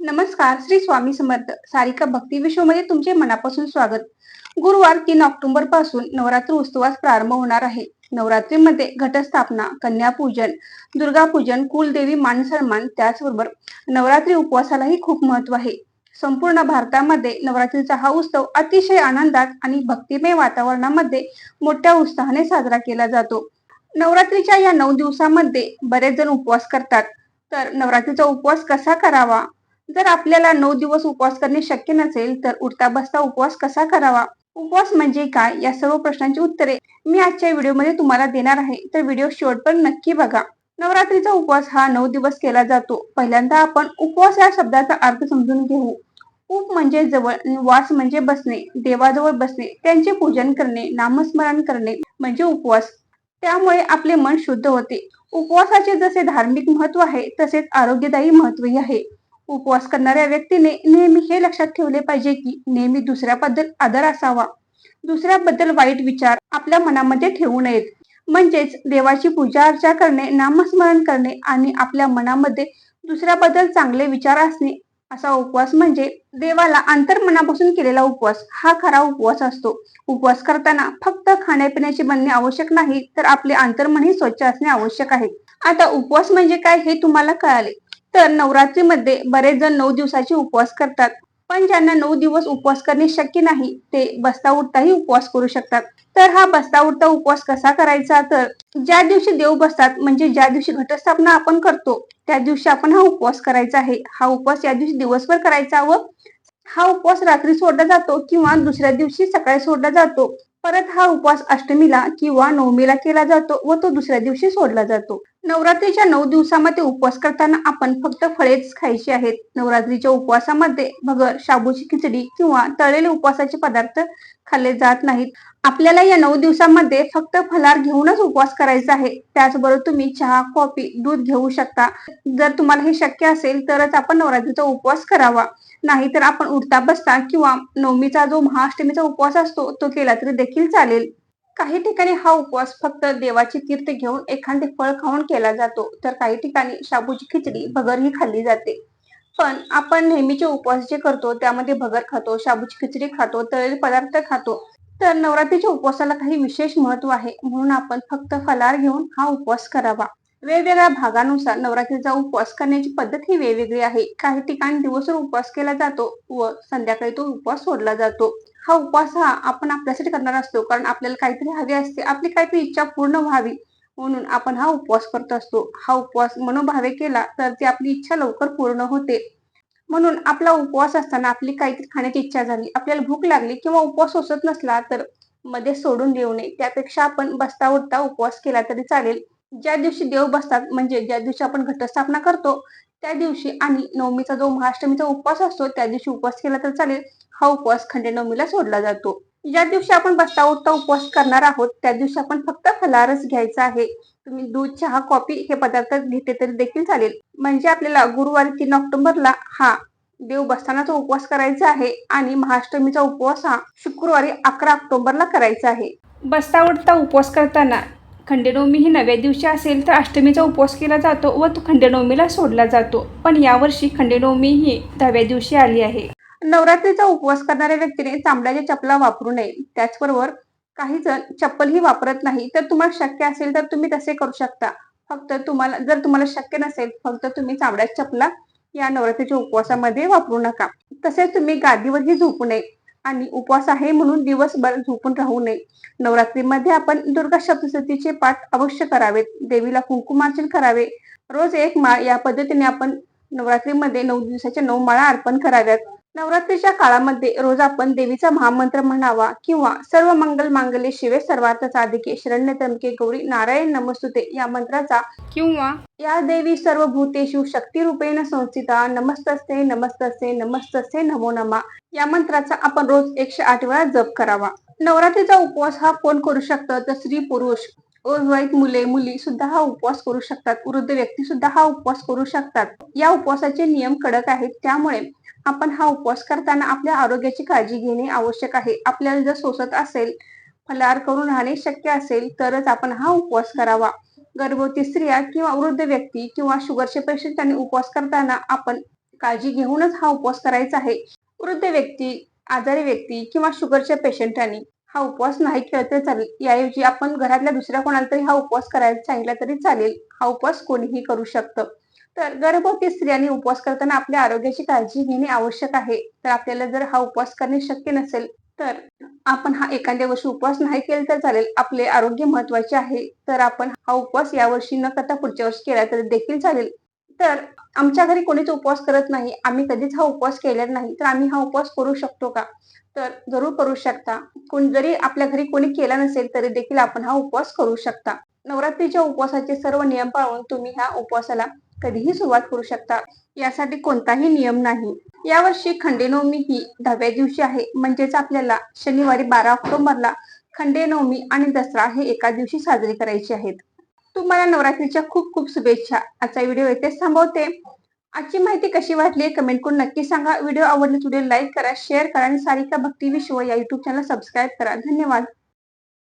नमस्कार श्री स्वामी समर्थ. सारिका भक्ती विश्वमध्ये तुमचे मनापासून स्वागत. गुरुवार तीन ऑक्टोबरपासून नवरात्र उत्सवास प्रारंभ होणार आहे. नवरात्रीमध्ये घटस्थापना कन्यापूजन दुर्गापूजन कुलदेवी मान सन्मान त्याचबरोबर नवरात्री उपवासालाही खूप महत्त्व आहे. संपूर्ण भारतामध्ये नवरात्रीचा हा उत्सव अतिशय आनंदात आणि भक्तिमय वातावरणामध्ये मोठ्या उत्साहाने साजरा केला जातो. नवरात्रीच्या या नऊ दिवसामध्ये बरेच जण उपवास करतात. तर नवरात्रीचा उपवास कसा करावा? जर आपल्याला नऊ दिवस उपवास करणे शक्य नसेल तर उठता बसता उपवास कसा करावा? उपवास म्हणजे काय? या सर्व प्रश्नांची उत्तरे मी आजच्या व्हिडिओमध्ये तुम्हाला देणार आहे. तर व्हिडिओ शेवटपर्यंत नक्की बघा. नवरात्रीचा उपवास हा नऊ दिवस केला जातो. पहिल्यांदा आपण उपवास या शब्दाचा अर्थ समजून घेऊ. उप म्हणजे जवळ वास म्हणजे बसणे देवाजवळ बसणे त्यांचे पूजन करणे नामस्मरण करणे म्हणजे उपवास. त्यामुळे आपले मन शुद्ध होते. उपवासाचे जसे धार्मिक महत्त्व आहे तसेच आरोग्यदायी महत्वही आहे. उपवास करणाऱ्या व्यक्तीने नेहमी हे लक्षात ठेवले पाहिजे की नेहमी दुसऱ्याबद्दल आदर असावा. दुसऱ्याबद्दल वाईट विचार आपल्या मनामध्ये ठेवू नयेत. म्हणजेच देवाची पूजा अर्चा करणे नामस्मरण करणे आणि आपल्या मनामध्ये दुसऱ्याबद्दल चांगले विचार असणे असा उपवास म्हणजे देवाला अंतर्मनापासून केलेला उपवास. हा खरा उपवास असतो. उपवास करताना फक्त खाण्यापिण्याचे बनणे आवश्यक नाही तर आपले अंतर्मनही स्वच्छ असणे आवश्यक आहे. आता उपवास म्हणजे काय हे तुम्हाला कळाले. तर नवरात्रीमध्ये बरेच जण नऊ दिवसाचे उपवास करतात. पण ज्यांना नऊ दिवस उपवास करणे शक्य नाही ते बसता उठताही उपवास करू शकतात. तर हा बसता उठता उपवास कसा करायचा? तर ज्या दिवशी देव बसतात म्हणजे ज्या दिवशी घटस्थापना आपण करतो त्या दिवशी आपण हा उपवास करायचा आहे. हा उपवास या दिवशी दिवसभर करायचा व हा उपवास रात्री सोडला जातो किंवा दुसऱ्या दिवशी सकाळी सोडला जातो. परत हा उपवास अष्टमीला किंवा नवमीला केला जातो व तो दुसऱ्या दिवशी सोडला जातो. नवरात्रीच्या नऊ दिवसामध्ये उपवास करताना आपण फक्त फळेच खायची आहेत. नवरात्रीच्या उपवासामध्ये भगर शाबूची खिचडी किंवा तळलेले उपवासाचे पदार्थ खाल्ले जात नाहीत. आपल्याला या नऊ दिवसामध्ये फक्त फलार घेऊनच उपवास करायचा आहे. त्याचबरोबर तुम्ही चहा कॉफी दूध घेऊ शकता. जर तुम्हाला हे शक्य असेल तरच आपण नवरात्रीचा उपवास करावा. नाहीतर आपण उठता बसता किंवा नवमीचा जो महाअष्टमीचा उपवास असतो तो केला तरी देखील चालेल. काही ठिकाणी हा उपवास फक्त देवाची तीर्थ घेऊन एखादे फळ खाऊन केला जातो तर काही ठिकाणी शाबूची खिचडी भगर ही खाल्ली जाते. पण आपण नेहमीचे उपवास जे करतो त्यामध्ये भगर खातो शाबूची खिचडी खातो तळलेले पदार्थ खातो तर नवरात्रीच्या उपवासाला काही विशेष महत्त्व आहे म्हणून आपण फक्त फलार घेऊन हा उपवास करावा. वेगवेगळ्या भागानुसार नवरात्रीचा उपवास करण्याची पद्धत ही वेगवेगळी आहे. काही ठिकाणी दिवसभर उपवास केला जातो व संध्याकाळी तो उपवास सोडला जातो. हा उपवास हा आपण आपल्यासाठी करणार असतो कारण आपल्याला काहीतरी हवे असते आपली काहीतरी इच्छा पूर्ण व्हावी म्हणून आपण हा उपवास करत असतो. हा उपवास मनोभावे केला तर ती आपली इच्छा लवकर पूर्ण होते. म्हणून आपला उपवास असताना आपली काहीतरी खाण्याची इच्छा झाली आपल्याला भूक लागली किंवा उपवास सोसत नसला तर मध्ये सोडून देऊ नये. त्यापेक्षा आपण बसता उठता उपवास केला तरी चालेल. ज्या दिवशी देव बसतात म्हणजे ज्या दिवशी आपण घटस्थापना करतो त्या दिवशी आणि नवमीचा जो महाअष्टमीचा उपवास असतो त्या दिवशी उपवास केला तर चालेल. हा उपवास खंडेनवमीला सोडला जातो. ज्या दिवशी आपण बसता उठता उपवास करणार आहोत त्या दिवशी आपण फक्त फलारच घ्यायचा आहे. तुम्ही दूध चहा कॉफी हे पदार्थ घेते तरी देखील चालेल. म्हणजे आपल्याला गुरुवारी तीन ऑक्टोबरला हा देव बसतानाचा उपवास करायचा आहे आणि महाअष्टमीचा उपवास हा शुक्रवारी अकरा ऑक्टोबरला करायचा आहे. बसता उठता उपवास करताना खंडेनवमी ही नव्या दिवशी असेल तर अष्टमीचा उपवास केला जातो व तो खंडेनवमीला सोडला जातो. पण यावर्षी खंडेनवमी ही दहाव्या दिवशी आली आहे. नवरात्रीचा उपवास करणाऱ्या व्यक्तीने चांबड्याच्या चपला वापरू नये. त्याचबरोबर काही जण चप्पलही वापरत नाही. तर तुम्हाला शक्य असेल तर तुम्ही तसे करू शकता. फक्त तुम्हाला जर तुम्हाला शक्य नसेल फक्त तुम्ही चांबड्याच्या चपला या नवरात्रीच्या उपवासामध्ये वापरू नका. तसेच तुम्ही गादीवरही झोपू नये. आणि उपवास आहे म्हणून दिवसभर झोपून राहू नये. नवरात्रीमध्ये आपण दुर्गा सप्तशतीचे पाठ अवश्य करावेत. देवीला कुंकुमार्चन करावे. रोज एक माळ या पद्धतीने आपण नवरात्रीमध्ये नऊ दिवसाच्या नऊ माळा अर्पण कराव्यात. नवरात्रीच्या काळामध्ये रोज आपण देवीचा महामंत्र म्हणावा किंवा सर्व मंगल मांगल्ये शिवे सर्वार्थ साधिके शरण्य तमके गौरी नारायण नमस्तुते या मंत्राचा किंवा या देवी सर्व भूतेषु शक्ती रूपेण संस्थिता नमस्तस्ते नमस्तस्ते नमस्तस्ते नमो नमा या मंत्राचा आपण रोज एकशे आठ वेळा जप करावा. नवरात्रीचा उपवास हा कोण करू शकतं? तर स्त्री पुरुष अविवाहित मुले मुली सुद्धा हा उपवास करू शकतात. वृद्ध व्यक्ती सुद्धा हा उपवास करू शकतात. या उपवासाचे नियम कडक आहेत. त्यामुळे आपण हा उपवास करताना आपल्या आरोग्याची काळजी घेणे आवश्यक आहे. आपल्याला जर सोसत असेल फलाहार करून राहणे शक्य असेल तरच आपण हा उपवास करावा. गर्भवती स्त्रिया किंवा वृद्ध व्यक्ती किंवा शुगरचे पेशंट उपवास करताना आपण काळजी घेऊनच हा उपवास करायचा आहे. वृद्ध व्यक्ती आजारी व्यक्ती किंवा शुगरच्या पेशंटांनी हा उपवास नाही केला तरी चालेल. याऐवजी आपण घरातल्या दुसऱ्या कोणाला तरी हा उपवास करायला सांगितला तरी चालेल. हा उपवास कोणीही करू शकतं. तर गर्भवती स्त्रियांनी उपवास करताना आपल्या आरोग्याची काळजी घेणे आवश्यक आहे. तर आपल्याला जर हा उपवास करणे शक्य नसेल तर आपण हा एखाद्या वर्षी उपवास नाही केला तर चालेल. आपले आरोग्य महत्त्वाचे आहे. तर आपण हा उपवास यावर्षी न करता पुढच्या वर्षी केला तर देखील चालेल. तर आमच्या घरी कोणीच उपवास करत नाही. आम्ही कधीच हा उपवास केला नाही. तर आम्ही हा उपवास करू शकतो का? तर जरूर करू शकता. कोण जरी आपल्या घरी कोणी केला नसेल तरी देखील आपण हा उपवास करू शकता. नवरात्रीच्या उपवासाचे सर्व नियम पाळून तुम्ही ह्या उपवासाला कधीही सुरुवात करू शकता. यासाठी कोणताही नियम नाही. यावर्षी खंडेनवमी ही दहाव्या दिवशी आहे. म्हणजेच आपल्याला शनिवारी बारा ऑक्टोबरला खंडेनवमी आणि दसरा हे एका दिवशी साजरे करायचे आहेत. तुम्हाला नवरात्रीच्या खूप खूप शुभेच्छा. आजचा व्हिडिओ येथेच थांबवते. आजची माहिती कशी वाटली कमेंट करून नक्की सांगा. व्हिडिओ आवडले व्हिडिओ लाईक करा शेअर करा आणि सारिका भक्ती विश्व या युट्यूब चॅनल सबस्क्राईब करा. धन्यवाद.